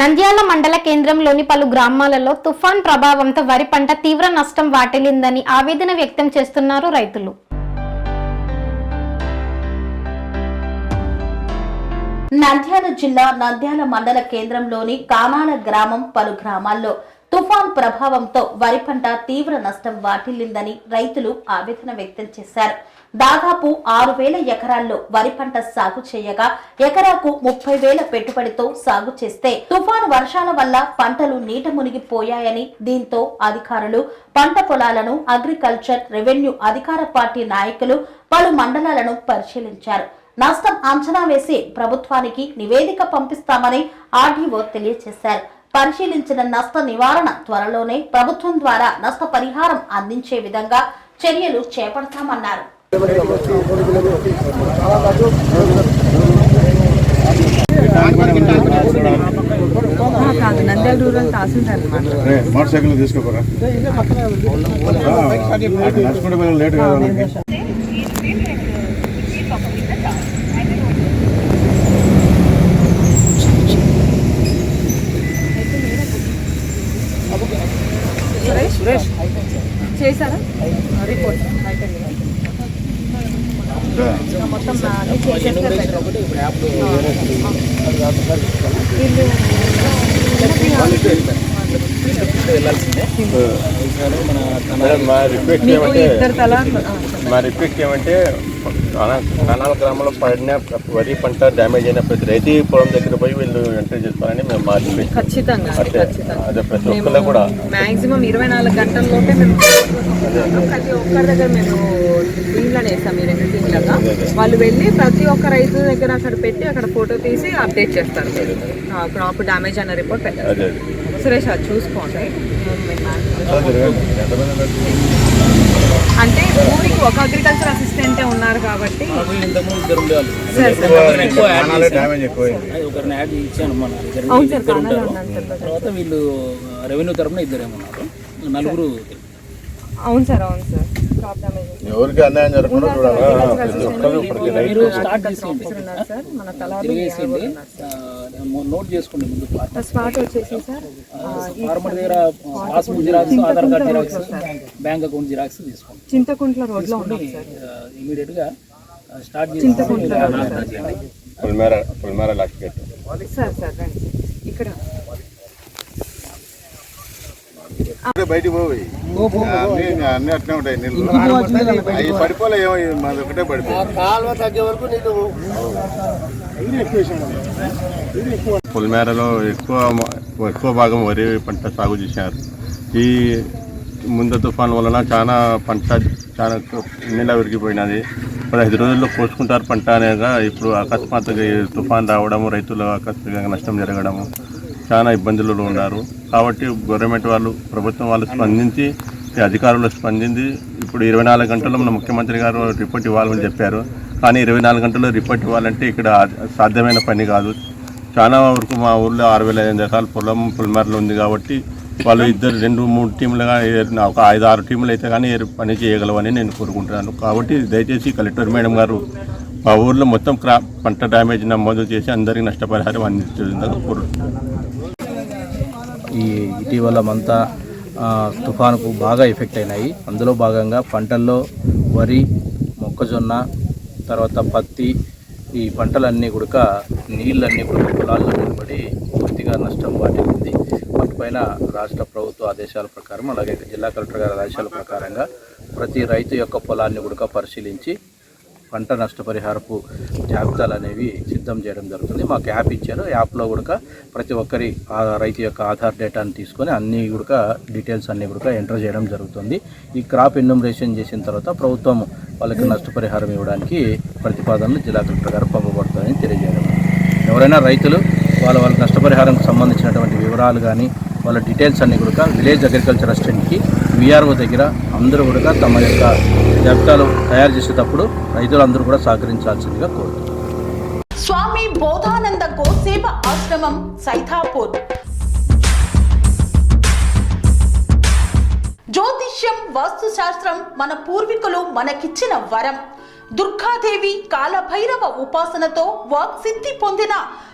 నంద్యాల మండల కేంద్రంలోని పలు గ్రామాలలో తుఫాన్ ప్రభావంతో వరి పంట తీవ్ర నష్టం వాటిల్లిందని ఆవేదన వ్యక్తం చేస్తున్నారు రైతులు. నంద్యాల జిల్లా నంద్యాల మండల కేంద్రంలోని కానాల గ్రామం పలు గ్రామాల్లో తుఫాన్ ప్రభావంతో వరి పంట తీవ్ర నష్టం వాటిల్లిందని రైతులు ఆవేదన వ్యక్తం చేశారు. దాదాపు ఆరు వేల ఎకరాల్లో వరి పంట సాగు చేయగా ఎకరాకు ముప్పై వేల పెట్టుబడితో సాగు చేస్తే తుఫాను వర్షాల వల్ల పంటలు నీట మునిగిపోయాయని దీంతో అధికారులు పంట పొలాలను అగ్రికల్చర్ రెవెన్యూ అధికార పార్టీ నాయకులు పలు మండలాలను పరిశీలించారు. నష్టం అంచనా వేసి ప్రభుత్వానికి నివేదిక పంపిస్తామని ఆర్డీఓ తెలియజేశారు. పరిశీలించిన నష్ట నివారణ త్వరలోనే ప్రభుత్వం ద్వారా నష్ట పరిహారం అందించే విధంగా చర్యలు చేపడతామన్నారు. కాదు నంద్యాల రూరల్ తహసీల్దార్ అనమాట మోటార్ సైకిల్ తీసుకోకరా నడుచుకుంటే లేట్ కావాలి వాళ్ళకి. సురేష్ చేశారా రిపోర్ట్ ఇంకా మొత్తం మా రిక్వెస్ట్ ఏమంటే మా రిక్వెస్ట్ ఏమంటే కనాల గ్రామంలో పడిన వరి పంట డ్యామేజ్ అయిన ప్రతి రైతు పొలం దగ్గర పోయి వీళ్ళు ఎంట్రీ చేసుకోవాలని మేము మా రిక్వెస్ట్ ఖచ్చితంగా. అదే ప్రతి ఒక్కరు కూడా మాక్సిమం ఇరవై నాలుగు గంటల్లోపే మేము ప్రతి ఒక్కరి దగ్గర మేము టీంలను వేస్తాం ఈ రెండు టీంలుగా. వాళ్ళు వెళ్ళి ప్రతి ఒక్క రైతు దగ్గర అక్కడ పెట్టి అక్కడ ఫోటో తీసి అప్డేట్ చేస్తారు. క్రాప్ డ్యామేజ్ అన్న రిపోర్ట్ పెట్టారు. సురేష్ అది చూసుకోండి. అంటే ఊరికి ఒక అగ్రికల్చర్ అసిస్టెంటే ఉన్నారు కాబట్టి. ఒకరిని యాడ్ ఇచ్చాను మన ఇద్దరు ఉంటారు. తర్వాత వీళ్ళు రెవెన్యూ తరపున ఇద్దరు ఏమన్నారు? నలుగురు అవును సార్ అవును సార్. ఎవరికి అన్యాయం జరగకుండా చూడాలి. మన నోట్ చేసుకోండి ముందు పార్ట్ స్పాట్ వచ్చేసి సార్. ఫార్మర్ దగ్గర passbook xerox Aadhaar card xerox bank account xerox తీసుకోండి. చింతకుంట్ల రోడ్లో ఉన్నాం సార్. ఇమీడియట్గా స్టార్ట్ చింతకుంట్ల రోడ్ చేసి పుల్మేర పుల్మేర లాక్కెట్ సార్ సార్ రండి. ఇక్కడ. బయటికి పోయి అన్ని అట్లే ఉంటాయి నీళ్ళు. అవి పడిపోలే ఏమో ఇది మాది ఒకటే పడిపోయి. పుల్మేరలో ఎక్కువ ఎక్కువ భాగం వరి పంట సాగు చేశారు. ఈ ముందు తుఫాన్ వలన చాలా పంట చాలా నీళ్ళ విరిగిపోయినది. పదహైదు రోజుల్లో కోసుకుంటారు పంట అనేగా ఇప్పుడు అకస్మాత్తుగా తుఫాన్ రావడము రైతులు అకస్మాత్తుగా నష్టం జరగడము. చాలా ఇబ్బందులలో ఉన్నారు. కాబట్టి గవర్నమెంట్ వాళ్ళు ప్రభుత్వం వాళ్ళు స్పందించి అధికారులు స్పందించి ఇప్పుడు ఇరవై నాలుగు గంటల్లో మన ముఖ్యమంత్రి గారు రిపోర్ట్ ఇవ్వాలని చెప్పారు. కానీ ఇరవై నాలుగు గంటల్లో రిపోర్ట్ ఇవ్వాలంటే ఇక్కడ సాధ్యమైన పని కాదు. చాలా వరకు మా ఊర్లో ఆరు వేల ఐదు ఎకరాల పొలం పులిమేరలో ఉంది కాబట్టి వాళ్ళు ఇద్దరు రెండు మూడు టీంలుగా ఒక ఐదు ఆరు టీంలు అయితే కానీ పని చేయగలవని నేను కోరుకుంటున్నాను. కాబట్టి దయచేసి కలెక్టర్ మేడం గారు మా ఊర్లో మొత్తం క్రా పంట డ్యామేజ్ నమోదు చేసి అందరికీ నష్టపరిహారం అందించేందుకు ఈ ఇటీవల మంతా తుఫానుకు బాగా ఎఫెక్ట్ అయినాయి. అందులో భాగంగా పంటల్లో వరి మొక్కజొన్న తర్వాత పత్తి ఈ పంటలన్నీ కూడా నీళ్ళన్నీ కూడా పొలాల్లో నిలబడి పూర్తిగా నష్టం వాటిల్లింది. వాటిపైన రాష్ట్ర ప్రభుత్వ ఆదేశాల ప్రకారం అలాగే జిల్లా కలెక్టర్ గారి ఆదేశాల ప్రకారంగా ప్రతి రైతు యొక్క పొలాన్ని కూడా పరిశీలించి పంట నష్టపరిహారపు జాబితాలు అనేవి సిద్ధం చేయడం జరుగుతుంది. మాకు యాప్ ఇచ్చారు. యాప్లో కూడా ప్రతి ఒక్కరి రైతు యొక్క ఆధార్ డేటాను తీసుకొని అన్ని కూడా డీటెయిల్స్ అన్నీ కూడా ఎంటర్ చేయడం జరుగుతుంది. ఈ క్రాప్ ఎన్యూమరేషన్ చేసిన తర్వాత ప్రభుత్వం వాళ్ళకి నష్టపరిహారం ఇవ్వడానికి ప్రతిపాదనలు జిల్లా కలెక్టర్ గారు పంపబడుతుందని తెలియజేయడం. ఎవరైనా రైతులు వాళ్ళ వాళ్ళ నష్టపరిహారంకు సంబంధించినటువంటి వివరాలు కానీ వాళ్ళ డీటెయిల్స్ అన్ని కూడా విలేజ్ అగ్రికల్చర్ అసిస్టెంట్కి విఆర్ఓ దగ్గర అందరూ కూడా తమ యొక్క జాబితాలు తయారు చేసేటప్పుడు రైతులందరూ కూడా సహకరించాల్సిందిగా కోరుతున్నాను స్వామి బోధానంద గోసేవ ఆశ్రమం సైథాపూర్ జ్యోతిష్యం వాస్తు శాస్త్రం మన పూర్వీకులు మనకిచ్చిన వరం. దుర్గాదేవి కాలభైరవ ఉపాసనతో వాక్సిద్ధి పొందిన